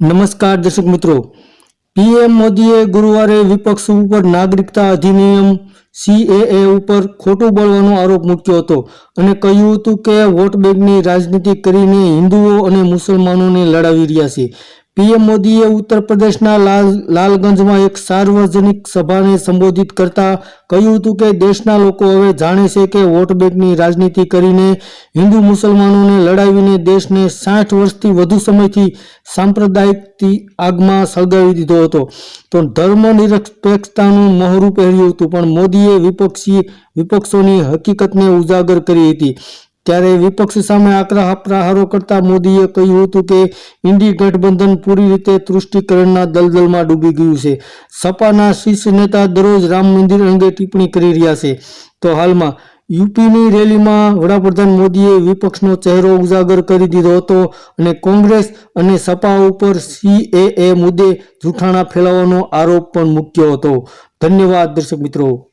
નમસ્કાર દર્શક મિત્રો. પીએમ મોદીએ ગુરુવારે વિપક્ષ ઉપર નાગરિકતા અધિનિયમ સીએએ ઉપર ખોટું બોલવાનો આરોપ મૂક્યો હતો અને કહ્યું હતું કે વોટ બેંકની રાજનીતિ કરીને હિન્દુઓ અને મુસલમાનોને લડાવી રહ્યા છે. પીએમ મોદીએ ઉત્તર પ્રદેશના લાલ, લાલગંજમાં એક સાર્વજનિક સભાને સંબોધિત કરતા કહ્યું હતું કે દેશના લોકો હવે જાણે છે કે વોટ બેંકની રાજનીતિ કરીને હિન્દુ મુસલમાનોને લડાવીને દેશને સાઠ વર્ષથી વધુ સમયથી સાંપ્રદાયિક આગમાં સળગાવી દીધો હતો. તો ધર્મ નિરપેક્ષતાનું મહોરું પહેર્યું હતું, પણ મોદીએ વિપક્ષી, વિપક્ષોની હકીકતને ઉજાગર કરી હતી. ત્યારે વિપક્ષ સામે આકરા પ્રહારો કરતા મોદીએ કહ્યું હતું કે ઇન્ડી ગઠબંધન પૂરી રીતે તૃષ્ટિકરણના દલદલમાં ડૂબી ગયું છે. સપાના શીર્ષ નેતા દરરોજ રામ મંદિર અંગે ટિપ્પણી કરી રહ્યા છે. તો હાલમાં યુપીની રેલીમાં વડાપ્રધાન મોદીએ વિપક્ષનો ચહેરો ઉજાગર કરી દીધો હતો અને કોંગ્રેસ અને સપા ઉપર સીએએ મુદ્દે જૂઠાણા ફેલાવવાનો આરોપ પણ મૂક્યો હતો. ધન્યવાદ દર્શક મિત્રો.